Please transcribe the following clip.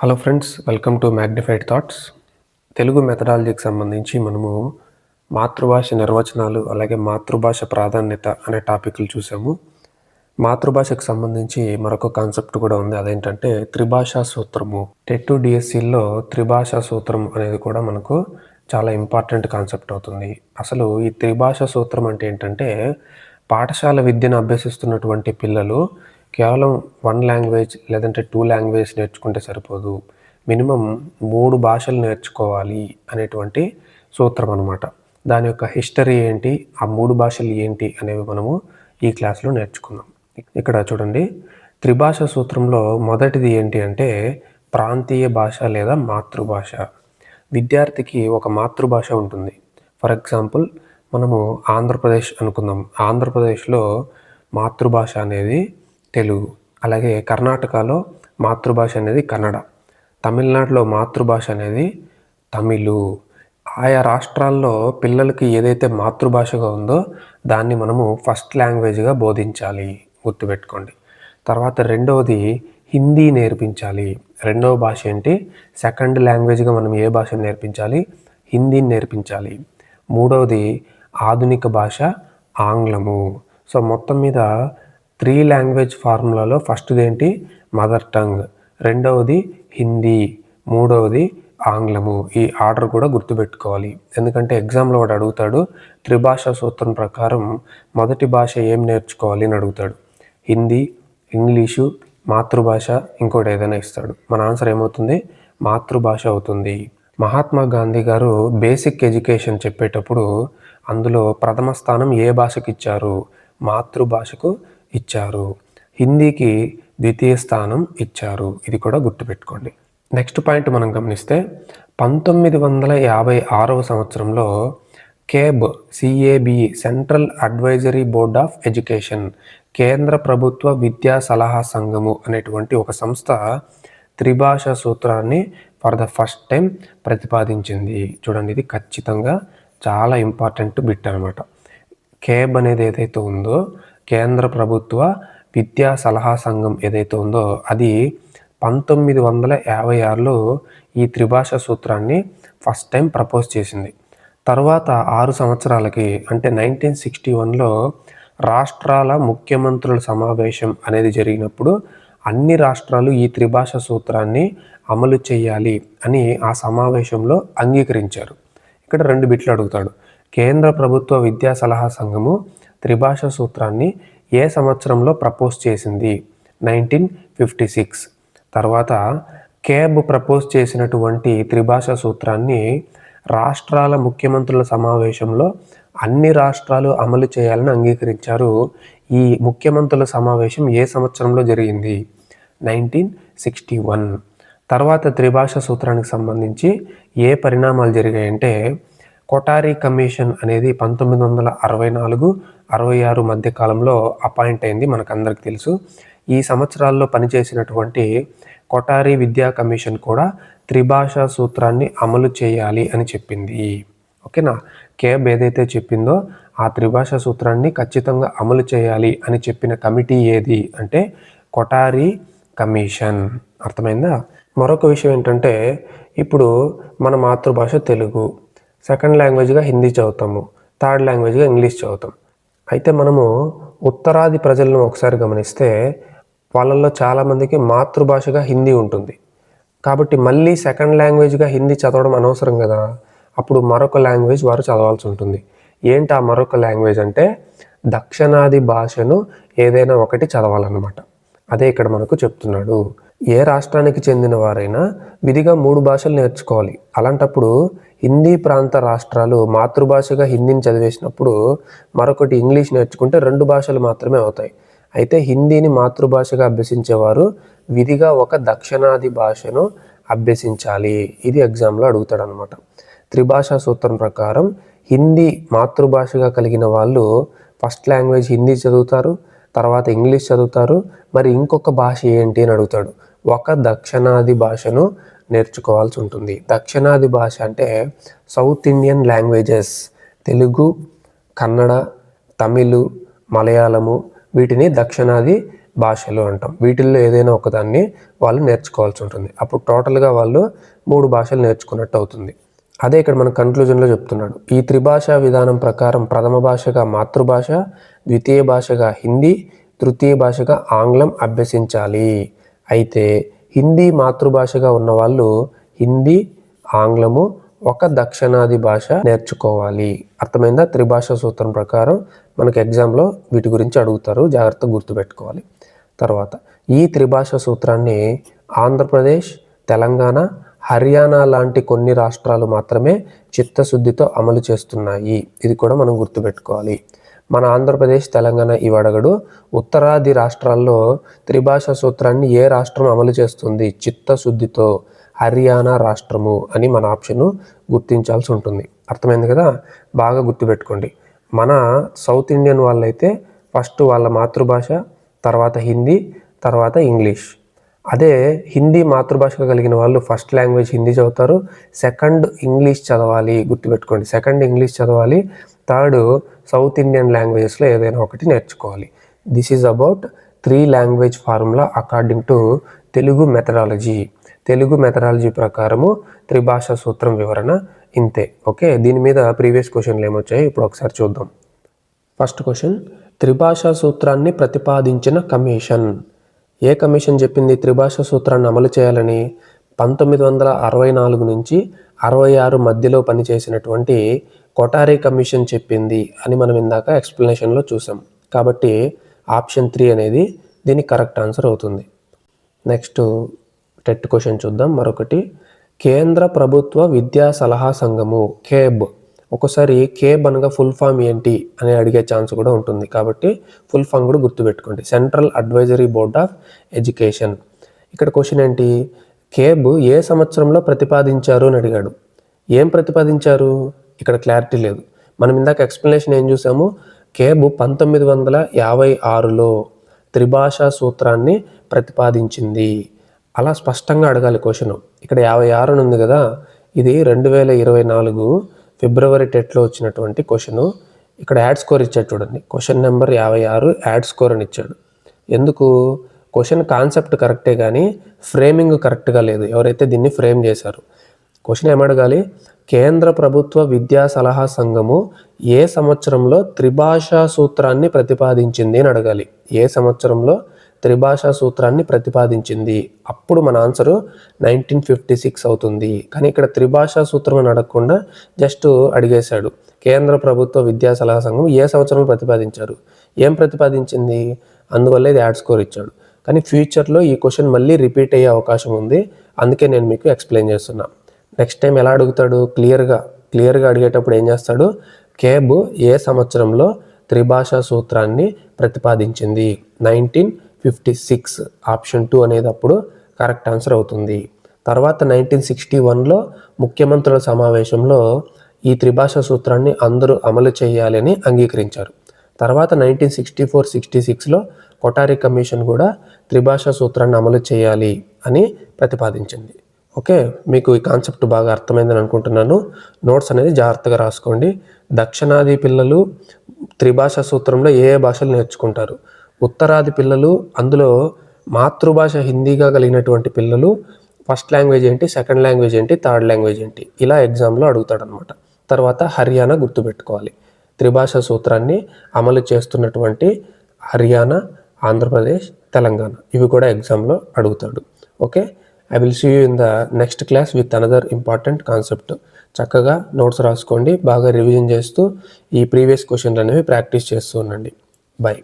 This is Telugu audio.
Hello friends welcome to magnified thoughts Telugu మెథడాలజీకి సంబంధించి మనము మాతృభాష నిర్వచనాలు అలాగే మాతృభాష ప్రాధాన్యత అనే టాపిక్లు చూసాము. మాతృభాషకు సంబంధించి మరొక కాన్సెప్ట్ కూడా ఉంది. అదేంటంటే త్రిభాషా సూత్రము. టెట్ డిఎస్సిలో త్రిభాషా సూత్రం అనేది కూడా మనకు చాలా ఇంపార్టెంట్ కాన్సెప్ట్ అవుతుంది. అసలు ఈ త్రిభాషా సూత్రం అంటే ఏంటంటే పాఠశాల విద్యను అభ్యసిస్తున్నటువంటి పిల్లలు కేవలం వన్ లాంగ్వేజ్ లేదంటే టూ లాంగ్వేజ్ నేర్చుకుంటే సరిపోదు. మినిమం మూడు భాషలు నేర్చుకోవాలి అనేటువంటి సూత్రం అనమాట దాని యొక్క హిస్టరీ ఏంటి ఆ మూడు భాషలు ఏంటి అనేవి మనము ఈ క్లాస్లో నేర్చుకున్నాం ఇక్కడ చూడండి త్రిభాష సూత్రంలో మొదటిది ఏంటి అంటే ప్రాంతీయ భాష లేదా మాతృభాష. విద్యార్థికి ఒక మాతృభాష ఉంటుంది. ఫర్ ఎగ్జాంపుల్ మనము ఆంధ్రప్రదేశ్ అనుకుందాం. ఆంధ్రప్రదేశ్లో మాతృభాష అనేది తెలుగు. అలాగే కర్ణాటకలో మాతృభాష అనేది కన్నడ. తమిళనాడులో మాతృభాష అనేది తమిళు. ఆయా రాష్ట్రాల్లో పిల్లలకి ఏదైతే మాతృభాషగా ఉందో దాన్ని మనము ఫస్ట్ లాంగ్వేజ్గా బోధించాలి. గుర్తుపెట్టుకోండి. తర్వాత రెండవది హిందీ నేర్పించాలి. రెండవ భాష ఏంటి? సెకండ్ లాంగ్వేజ్గా మనం ఏ భాషను నేర్పించాలి? హిందీని నేర్పించాలి. మూడవది ఆధునిక భాష ఆంగ్లము. సో మొత్తం మీద త్రీ లాంగ్వేజ్ ఫార్ములాలో ఫస్ట్ది ఏంటి మదర్ టంగ్. రెండవది హిందీ. మూడవది ఆంగ్లము. ఈ ఆర్డర్ కూడా గుర్తుపెట్టుకోవాలి. ఎందుకంటే ఎగ్జామ్లో వాడు అడుగుతాడు త్రిభాషా సూత్రం ప్రకారం మొదటి భాష ఏం నేర్చుకోవాలి అని అడుగుతాడు. హిందీ ఇంగ్లీషు మాతృభాష ఇంకోటి ఏదైనా ఇస్తాడు. మన ఆన్సర్ ఏమవుతుంది? మాతృభాష అవుతుంది. మహాత్మా గాంధీ గారు బేసిక్ ఎడ్యుకేషన్ చెప్పేటప్పుడు అందులో ప్రథమ స్థానం ఏ భాషకి ఇచ్చారు మాతృభాషకు ఇచ్చారు. హిందీకి ద్వితీయ స్థానం ఇచ్చారు. ఇది కూడా గుర్తుపెట్టుకోండి. నెక్స్ట్ పాయింట్ మనం గమనిస్తే పంతొమ్మిది వందల యాభై ఆరవ సంవత్సరంలో CABE C A B central advisory board of education కేంద్ర ప్రభుత్వ విద్యా సలహా సంఘము అనేటువంటి ఒక సంస్థ త్రిభాష సూత్రాన్ని ఫర్ ద ఫస్ట్ టైం ప్రతిపాదించింది. చూడండి ఇది ఖచ్చితంగా చాలా ఇంపార్టెంట్ బిట్ అనమాట కేబ్ అనేది ఏదైతే ఉందో కేంద్ర ప్రభుత్వ విద్యా సలహా సంఘం ఏదైతే ఉందో అది పంతొమ్మిది వందల యాభై ఆరులో ఈ త్రిభాష సూత్రాన్ని ఫస్ట్ టైం ప్రపోజ్ చేసింది. తర్వాత ఆరు సంవత్సరాలకి అంటే నైన్టీన్ సిక్స్టీ వన్లో రాష్ట్రాల ముఖ్యమంత్రుల సమావేశం అనేది జరిగినప్పుడు అన్ని రాష్ట్రాలు ఈ త్రిభాష సూత్రాన్ని అమలు చేయాలి అని ఆ సమావేశంలో అంగీకరించారు. ఇక్కడ రెండు బిట్లు అడుగుతాడు. కేంద్ర ప్రభుత్వ విద్యా సలహా సంఘము త్రిభాష సూత్రాన్ని ఏ సంవత్సరంలో ప్రపోజ్ చేసింది? Nineteen fifty six. తర్వాత కేబ్ ప్రపోజ్ చేసినటువంటి త్రిభాష సూత్రాన్ని రాష్ట్రాల ముఖ్యమంత్రుల సమావేశంలో అన్ని రాష్ట్రాలు అమలు చేయాలని అంగీకరించారు. ఈ ముఖ్యమంత్రుల సమావేశం ఏ సంవత్సరంలో జరిగింది? Nineteen sixty one. తర్వాత త్రిభాష సూత్రానికి సంబంధించి ఏ పరిణామాలు జరిగాయంటే కొటారీ కమిషన్ అనేది పంతొమ్మిది వందల అరవై నాలుగు అరవై ఆరు మధ్య కాలంలో అపాయింట్ అయింది మనకు అందరికి తెలుసు. ఈ సంవత్సరాల్లో పనిచేసినటువంటి కొటారి విద్యా కమిషన్ కూడా త్రిభాషా సూత్రాన్ని అమలు చేయాలి అని చెప్పింది. ఓకేనా? కేబ్ ఏదైతే చెప్పిందో ఆ త్రిభాషా సూత్రాన్ని ఖచ్చితంగా అమలు చేయాలి అని చెప్పిన కమిటీ ఏది అంటే కొటారి కమిషన్. అర్థమైందా? మరొక విషయం ఏంటంటే ఇప్పుడు మన మాతృభాష తెలుగు. సెకండ్ లాంగ్వేజ్గా హిందీ చదువుతాము. థర్డ్ లాంగ్వేజ్గా ఇంగ్లీష్ చదువుతాం. అయితే మనము ఉత్తరాది ప్రజలను ఒకసారి గమనిస్తే వాళ్ళల్లో చాలామందికి మాతృభాషగా హిందీ ఉంటుంది. కాబట్టి మళ్ళీ సెకండ్ లాంగ్వేజ్గా హిందీ చదవడం అనవసరం కదా. అప్పుడు మరొక లాంగ్వేజ్ వారు చదవాల్సి ఉంటుంది. ఏంటి ఆ మరొక లాంగ్వేజ్ అంటే దక్షిణాది భాషను ఏదైనా ఒకటి చదవాలన్నమాట. అదే ఇక్కడ మనకు చెప్తున్నాడు. ఏ రాష్ట్రానికి చెందిన వారైనా విధిగా మూడు భాషలు నేర్చుకోవాలి. అలాంటప్పుడు హిందీ ప్రాంత రాష్ట్రాలు మాతృభాషగా హిందీని చదివేసినప్పుడు మరొకటి ఇంగ్లీష్ నేర్చుకుంటే రెండు భాషలు మాత్రమే అవుతాయి. అయితే హిందీని మాతృభాషగా అభ్యసించేవారు విధిగా ఒక దక్షిణాది భాషను అభ్యసించాలి. ఇది ఎగ్జామ్లో అడుగుతాడు అనమాట త్రిభాషా సూత్రం ప్రకారం హిందీ మాతృభాషగా కలిగిన వాళ్ళు ఫస్ట్ లాంగ్వేజ్ హిందీ చదువుతారు. తర్వాత ఇంగ్లీష్ చదువుతారు. మరి ఇంకొక భాష ఏంటి అని అడుగుతాడు. ఒక దక్షిణాది భాషను నేర్చుకోవాల్సి ఉంటుంది. దక్షిణాది భాష అంటే south Indian languages Telugu Kannada Tamil Malayalam వీటిని దక్షిణాది భాషలు అంటాం. వీటిల్లో ఏదైనా ఒకదాన్ని వాళ్ళు నేర్చుకోవాల్సి ఉంటుంది. అప్పుడు టోటల్గా వాళ్ళు మూడు భాషలు నేర్చుకున్నట్టు అవుతుంది. అదే ఇక్కడ మన కన్క్లూజన్లో చెప్తున్నాడు. ఈ త్రిభాషా విధానం ప్రకారం ప్రథమ భాషగా మాతృభాష ద్వితీయ భాషగా హిందీ తృతీయ భాషగా ఆంగ్లం అభ్యసించాలి. అయితే హిందీ మాతృభాషగా ఉన్న వాళ్ళు హిందీ ఆంగ్లము ఒక దక్షిణాది భాష నేర్చుకోవాలి. అర్థమైందా? త్రిభాష సూత్రం ప్రకారం మనకు ఎగ్జామ్లో వీటి గురించి అడుగుతారు. జాగ్రత్తగా గుర్తుపెట్టుకోవాలి. తర్వాత ఈ త్రిభాష సూత్రాన్ని ఆంధ్రప్రదేశ్ తెలంగాణ హర్యానా లాంటి కొన్ని రాష్ట్రాలు మాత్రమే చిత్తశుద్ధితో అమలు చేస్తున్నాయి. ఇది కూడా మనం గుర్తుపెట్టుకోవాలి. మన ఆంధ్రప్రదేశ్ తెలంగాణ ఇవడగడు ఉత్తరాది రాష్ట్రాల్లో త్రిభాష సూత్రాన్ని ఏ రాష్ట్రం అమలు చేస్తుంది? చిత్తశుద్ధితో హర్యానా రాష్ట్రము అని మన ఆప్షను గుర్తించాల్సి ఉంటుంది. అర్థమైంది కదా? బాగా గుర్తుపెట్టుకోండి. మన సౌత్ ఇండియన్ వాళ్ళైతే ఫస్ట్ వాళ్ళ మాతృభాష తర్వాత హిందీ తర్వాత ఇంగ్లీష్. అదే హిందీ మాతృభాషగా కలిగిన వాళ్ళు ఫస్ట్ లాంగ్వేజ్ హిందీ చదువుతారు. సెకండ్ ఇంగ్లీష్ చదవాలి గుర్తుపెట్టుకోండి. సెకండ్ ఇంగ్లీష్ చదవాలి థర్డ్ సౌత్ ఇండియన్ లాంగ్వేజెస్లో ఏదైనా ఒకటి నేర్చుకోవాలి. This is about three language formula according to Telugu methodology Telugu methodology ప్రకారము త్రిభాష సూత్రం వివరణ ఇంతే. ఓకే దీని మీద ప్రీవియస్ క్వశ్చన్లు ఏమొచ్చాయి ఇప్పుడు ఒకసారి చూద్దాం. ఫస్ట్ క్వశ్చన్ త్రిభాషా సూత్రాన్ని ప్రతిపాదించిన కమిషన్. ఏ కమిషన్ చెప్పింది త్రిభాష సూత్రాన్ని అమలు చేయాలని? పంతొమ్మిది వందల అరవై నాలుగు నుంచి అరవై ఆరు మధ్యలో పనిచేసినటువంటి కొటారి కమిషన్ చెప్పింది అని మనం ఇందాక ఎక్స్ప్లెనేషన్లో చూసాం. కాబట్టి ఆప్షన్ త్రీ అనేది దీని కరెక్ట్ ఆన్సర్ అవుతుంది. నెక్స్ట్ టెట్ క్వశ్చన్ చూద్దాం. మరొకటి కేంద్ర ప్రభుత్వ విద్యా సలహా సంఘము కేబ్ ఒకసారి కేబ్ అనగా ఫుల్ ఫామ్ ఏంటి అని అడిగే ఛాన్స్ కూడా ఉంటుంది. కాబట్టి ఫుల్ ఫామ్ కూడా గుర్తుపెట్టుకోండి. Central advisory board of education ఇక్కడ క్వశ్చన్ ఏంటి? కేబ్ ఏ సంవత్సరంలో ప్రతిపాదించారు అని అడిగాడు. ఏం ప్రతిపాదించారు? ఇక్కడ క్లారిటీ లేదు. మనం ఇందాక ఎక్స్ప్లెనేషన్ ఏం చూసాము? కేబు పంతొమ్మిది వందల యాభై ఆరులో త్రిభాషా సూత్రాన్ని ప్రతిపాదించింది. అలా స్పష్టంగా అడగాలి క్వశ్చన్ ఇక్కడ యాభై ఆరు ఉంది కదా? ఇది రెండు వేల ఇరవై నాలుగు ఫిబ్రవరి టెట్లో వచ్చినటువంటి క్వశ్చన్ ఇక్కడ యాడ్ స్కోర్ ఇచ్చాడు చూడండి. క్వశ్చన్ నెంబర్ యాభై ఆరు యాడ్ స్కోర్ అని ఇచ్చాడు. ఎందుకు? క్వశ్చన్ కాన్సెప్ట్ కరెక్టే కానీ ఫ్రేమింగ్ కరెక్ట్గా లేదు. ఎవరైతే దీన్ని ఫ్రేమ్ చేశారు. క్వశ్చన్ ఏమడగాలి? కేంద్ర ప్రభుత్వ విద్యా సలహా సంఘము ఏ సంవత్సరంలో త్రిభాషా సూత్రాన్ని ప్రతిపాదించింది అని అడగాలి. ఏ సంవత్సరంలో త్రిభాషా సూత్రాన్ని ప్రతిపాదించింది? అప్పుడు మన ఆన్సరు నైన్టీన్ ఫిఫ్టీ సిక్స్ అవుతుంది. కానీ ఇక్కడ త్రిభాషా సూత్రం అని అడగకుండా జస్ట్ అడిగేశాడు. కేంద్ర ప్రభుత్వ విద్యా సలహా సంఘం ఏ సంవత్సరంలో ప్రతిపాదించారు? ఏం ప్రతిపాదించింది? అందువల్ల ఇది యాడ్ స్కోర్ ఇచ్చాడు. కానీ ఫ్యూచర్లో ఈ క్వశ్చన్ మళ్ళీ రిపీట్ అయ్యే అవకాశం ఉంది. అందుకే నేను మీకు ఎక్స్ప్లెయిన్ చేస్తున్నాను నెక్స్ట్ టైం ఎలా అడుగుతాడు? క్లియర్గా క్లియర్గా అడిగేటప్పుడు ఏం చేస్తాడు? కేబ్ ఏ సంవత్సరంలో త్రిభాషా సూత్రాన్ని ప్రతిపాదించింది? Nineteen fifty six option two అనేది అప్పుడు కరెక్ట్ ఆన్సర్ అవుతుంది. తర్వాత నైన్టీన్ సిక్స్టీ వన్లో ముఖ్యమంత్రుల సమావేశంలో ఈ త్రిభాషా సూత్రాన్ని అందరూ అమలు చేయాలని అంగీకరించారు. తర్వాత నైన్టీన్ సిక్స్టీ ఫోర్ సిక్స్టీ సిక్స్లో కొటారి కమిషన్ కూడా త్రిభాషా సూత్రాన్ని అమలు చేయాలి అని ప్రతిపాదించింది. ఓకే మీకు ఈ కాన్సెప్ట్ బాగా అర్థమైందని అనుకుంటున్నాను. నోట్స్ అనేది జాగ్రత్తగా రాసుకోండి. దక్షిణాది పిల్లలు త్రిభాషా సూత్రంలో ఏ ఏ భాషలు నేర్చుకుంటారు? ఉత్తరాది పిల్లలు అందులో మాతృభాష హిందీగా కలిగినటువంటి పిల్లలు ఫస్ట్ లాంగ్వేజ్ ఏంటి సెకండ్ లాంగ్వేజ్ ఏంటి థర్డ్ లాంగ్వేజ్ ఏంటి? ఇలా ఎగ్జామ్లో అడుగుతాడనమాట తర్వాత హర్యానా గుర్తుపెట్టుకోవాలి. త్రిభాష సూత్రాన్ని అమలు చేస్తున్నటువంటి హర్యానా ఆంధ్రప్రదేశ్ తెలంగాణ. ఇవి కూడా ఎగ్జామ్లో అడుగుతాడు. Okay I will see you in the next class with another important concept చక్కగా నోట్స్ రాసుకోండి బాగా రివిజన్ చేస్తూ ఈ ప్రీవియస్ క్వశ్చన్లు అనేవి ప్రాక్టీస్ చేస్తూ ఉండండి. బాయ్